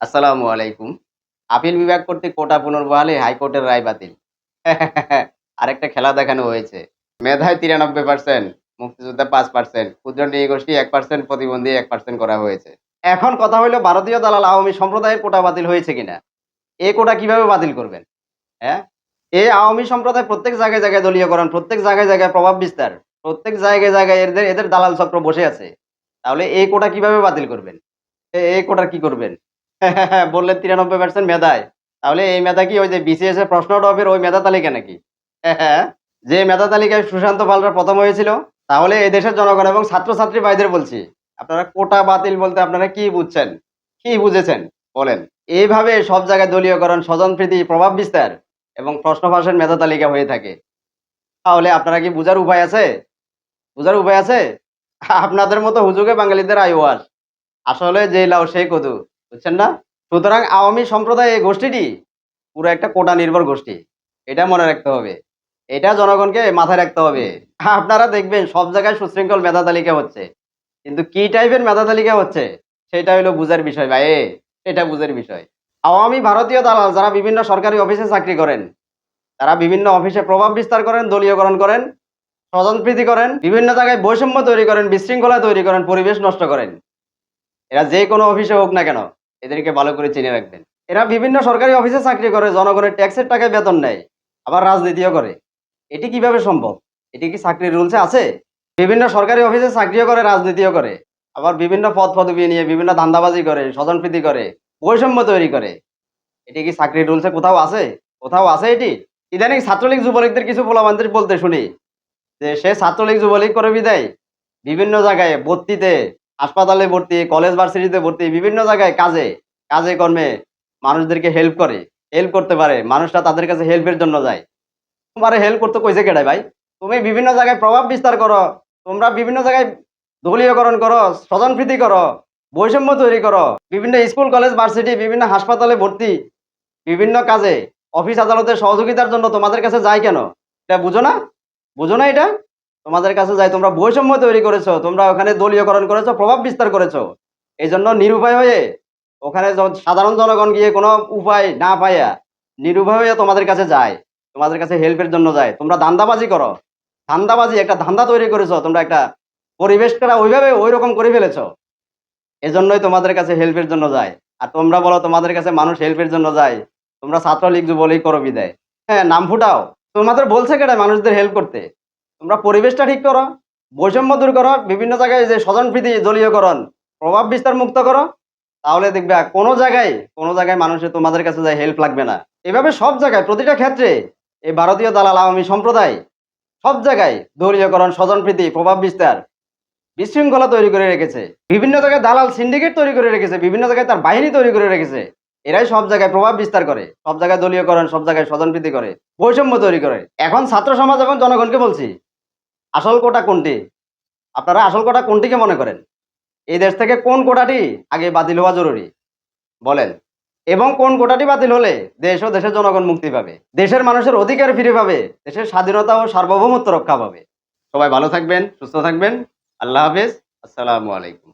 আসসালামু আলাইকুম। আপিল বিভাগ কর্তৃক কোটা পুনর্বহালে হাইকোর্টের রায় বাতিল। আরেকটা খেলা দেখানো হয়েছে। মেধায় তিরানব্বই পার্সেন্ট মুক্তিযোদ্ধা পাঁচ পার্সেন্ট ক্ষুদ্র নৃগোষ্ঠী এক পার্সেন্ট প্রতিবন্ধী এক পার্সেন্ট করা হয়েছে। এখন কথা হলো ভারতীয় দালাল আওয়ামী সম্প্রদায়ের কোটা বাতিল হয়েছে কিনা? এ কোটা কীভাবে বাতিল করবেন? হ্যাঁ? এই আওয়ামী সম্প্রদায় প্রত্যেক জায়গায় জায়গায় দলীয়করণ, প্রত্যেক জায়গায় জায়গায় প্রভাব বিস্তার, প্রত্যেক জায়গায় জায়গায় এদের এদের দালাল চক্র বসে আছে। তাহলে এই কোটা কীভাবে বাতিল করবেন? এই কোটার কি করবেন? বললেন তিরানব্বই পার্সেন্ট মেধায়। তাহলে এই মেধা কি ওই যে বিসিএস এর প্রশ্ন ডবের ওই মেধা তালিকা নাকি? হ্যাঁ যে মেধা তালিকায় সুশান্ত পালরা প্রথম হয়েছিল, তাহলে এই দেশের জনগণ এবং ছাত্রছাত্রী ভাইদের বলছি, আপনারা কোটা বাতিল বলতে আপনারা কি বুঝছেন? কি বুঝেছেন? বলেন। এইভাবে সব জায়গায় দলীয়করণ, স্বজনপ্রীতি, প্রভাব বিস্তার এবং প্রশ্ন ফাঁসের মেধা তালিকা হয়ে থাকে। তাহলে আপনারা কি বুঝার উপায় আছে? বুঝার উপায় আছে? আপনাদের মতো হুজুগে বাঙালিদের আইওয়াস আসলে যে লাও, সেই কদু। বুঝছেন না? সুতরাং আওয়ামী সম্প্রদায় এই গোষ্ঠীটি পুরো একটা কোটা নির্ভর গোষ্ঠী। এটা মনে রাখতে হবে। এটা জনগণকে মাথায় রাখতে হবে। আপনারা দেখবেন সব জায়গায় সুশৃঙ্খল মেধা তালিকা হচ্ছে। কিন্তু কি টাইপের মেধা তালিকা হচ্ছে, সেটা হলো বুঝার বিষয় ভাই এটা বুঝার বিষয়। আওয়ামী ভারতীয় দালাল যারা বিভিন্ন সরকারি অফিসে চাকরি করেন, তারা বিভিন্ন অফিসে প্রভাব বিস্তার করেন, দলীয়করণ করেন, স্বজনপ্রীতি করেন, বিভিন্ন জায়গায় বৈষম্য তৈরি করেন, বিশৃঙ্খলা তৈরি করেন, পরিবেশ নষ্ট করেন। এরা যে কোনো অফিসে হোক না কেন এদেরকে ভালো করে চিনে রাখবেন। এরা বিভিন্ন সরকারি অফিসে চাকরি করে, জনগণের ট্যাক্সের টাকায় বেতন নেয়, আবার রাজনীতিও করে। এটি কীভাবে সম্ভব? এটি কি চাকরির রুলসে আছে? বিভিন্ন সরকারি অফিসে চাকরিও করে, রাজনীতিও করে, আবার বিভিন্ন পদ পদবি নিয়ে বিভিন্ন ধান্দাবাজি করে, স্বজনপ্রীতি করে, বৈষম্য তৈরি করে। এটি কি চাকরির রুলসে কোথাও আছে? কোথাও আছে এটি? ইদানিং ছাত্রলীগ যুবলীগদের কিছু পোলাবানদের বলতে শুনি, যে সে ছাত্রলীগ যুবলীগ করে বিদায়। বিভিন্ন জায়গায় ভর্তিতে হাসপাতালে ভর্তি, কলেজ ভার্সিটিতে ভর্তি, বিভিন্ন জায়গায় কাজে কাজে কর্মে মানুষদেরকে হেল্প করে হেল্প করতে পারে, মানুষরা তাদের কাছে হেল্পের জন্য যায়। তোমার হেল্প করতে কইছে কেডায় ভাই? তুমি বিভিন্ন জায়গায় প্রভাব বিস্তার করো, তোমরা বিভিন্ন জায়গায় দলীয়করণ করো, স্বজনপ্রীতি করো, বৈষম্য তৈরি করো, বিভিন্ন স্কুল, কলেজ, ভার্সিটি, বিভিন্ন হাসপাতালে ভর্তি, বিভিন্ন কাজে, অফিস আদালতের সহযোগিতার জন্য তোমাদের কাছে যায় কেন? এটা বুঝো না? বুঝো না এটা? তোমাদের কাছে যায় তোমরা বৈষম্য তৈরি করেছ, তোমরা ওখানে দলীয়করণ করেছ, প্রভাব বিস্তার করেছ। এই জন্য নিরুপায় হয়ে ওখানে সাধারণ জনগণ গিয়ে কোনো উপায় না পাইয়া নিরুপায় হয়ে তোমাদের কাছে যায়, তোমাদের কাছে হেল্পের জন্য যায়। তোমরা ধান্দাবাজি করো। ধান্দাবাজি একটা ধান্দা তৈরি করেছ, তোমরা একটা পরিবেশটা ওইভাবে ওই রকম করে ফেলেছো। এজন্যই তোমাদের কাছে হেল্পের জন্য যায়। আর তোমরা বলো, তোমাদের কাছে মানুষ হেল্পের জন্য যায়। তোমরা ছাত্রলীগ যুবলীগ করো বিদায়। হ্যাঁ নাম ফুটাও। তোমাদের বলছে কেটা মানুষদের হেল্প করতে? তোমরা পরিবেশটা ঠিক করো, বৈষম্য দূর করো, বিভিন্ন জায়গায় যে স্বজনপ্রীতি দলীয়করণ প্রভাব বিস্তার মুক্ত করো, তাহলে দেখবে কোনো জায়গায় কোনো জায়গায় মানুষের তোমাদের কাছে যায় হেল্প লাগবে না। এভাবে সব জায়গায়, প্রতিটা ক্ষেত্রে এই ভারতীয় দালাল আওয়ামী সম্প্রদায় সব জায়গায় দলীয়করণ, স্বজনপ্রীতি, প্রভাব বিস্তার বিশৃঙ্খলা তৈরি করে রেখেছে। বিভিন্ন জায়গায় দালাল সিন্ডিকেট তৈরি করে রেখেছে, বিভিন্ন জায়গায় তার বাহিনী তৈরি করে রেখেছে। এরাই সব জায়গায় প্রভাব বিস্তার করে, সব জায়গায় দলীয়করণ, সব জায়গায় স্বজনপ্রীতি করে, বৈষম্য তৈরি করে। এখন ছাত্র সমাজ এবং জনগণকে বলছি আসল কোটা কোনটি? আপনারা আসল কোটা কোনটিকে মনে করেন? এই দেশ থেকে কোন কোটাটি আগে বাতিল হওয়া জরুরি? বলেন। এবং কোন কোটাটি বাতিল হলে দেশ ও দেশের জনগণ মুক্তি পাবে? দেশের মানুষের অধিকার ফিরে পাবে, দেশের স্বাধীনতা ও সার্বভৌমত্ব রক্ষা পাবে। সবাই ভালো থাকবেন, সুস্থ থাকবেন। আল্লাহ হাফেজ। আসসালামু আলাইকুম।